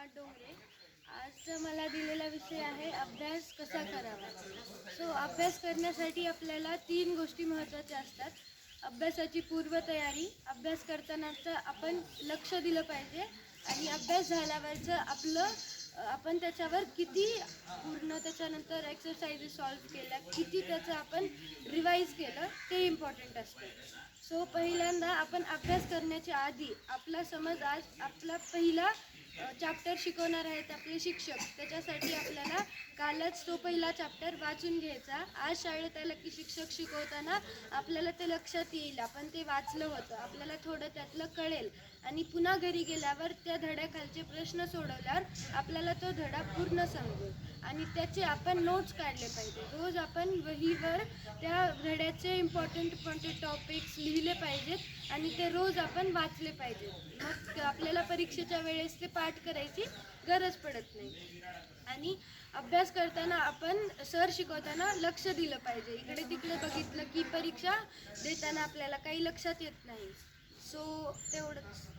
सोमनाथ डोंगरे. आज मला दिलेला विषय आहे अभ्यास कसा करावा? सो अभ्यास करण्यासाठी आपल्याला तीन गोष्टी महत्त्वाच्या असतात. अभ्यासाची पूर्वतयारी अभ्यास करतानाचं आपण लक्ष दिलं पाहिजे आणि अभ्यास झाल्यावरचं आपलं आपण त्याच्यावर किती पूर्ण त्याच्यानंतर एक्सरसाइजेस सॉल्व केल्या किती त्याचं आपण रिवाईज केलं ते इम्पॉर्टंट असते. सो पहिल्यांदा आपण अभ्यास करण्याच्या आधी आपला समज आज आपला पहिला चॅप्टर शिकवणार आहेत आपले शिक्षक. त्याच्यासाठी आपल्याला कालच तो पहिला चॅप्टर वाचून घ्यायचा. आज शाळेत आलं की शिक्षक शिकवताना आपल्याला ते लक्षात येईल. आपण ते वाचलं होतं. आपल्याला थोडं त्यातलं कळेल. आणि पुन्हा घरी गेल्यावर त्या धड्याखालचे प्रश्न सोडवल्यावर आपल्याला तो धडा पूर्ण समजेल. आणि त्याचे आपण नोट्स काढले पाहिजे. रोज आपण वहीवर त्या धड्याचे इम्पॉर्टंट इम्पॉर्टंट टॉपिक्स लिहिले पाहिजेत आणि ते रोज आपण वाचले पाहिजेत. मग आपल्याला परीक्षेच्या वेळेस ते पाठ करायची गरज पडत नाही. आणि अभ्यास करताना आपण सर शिकवताना लक्ष दिलं पाहिजे. इकडे तिकडे बघितलं की परीक्षा देताना आपल्याला काही लक्षात येत नाही. सो तेवढंच.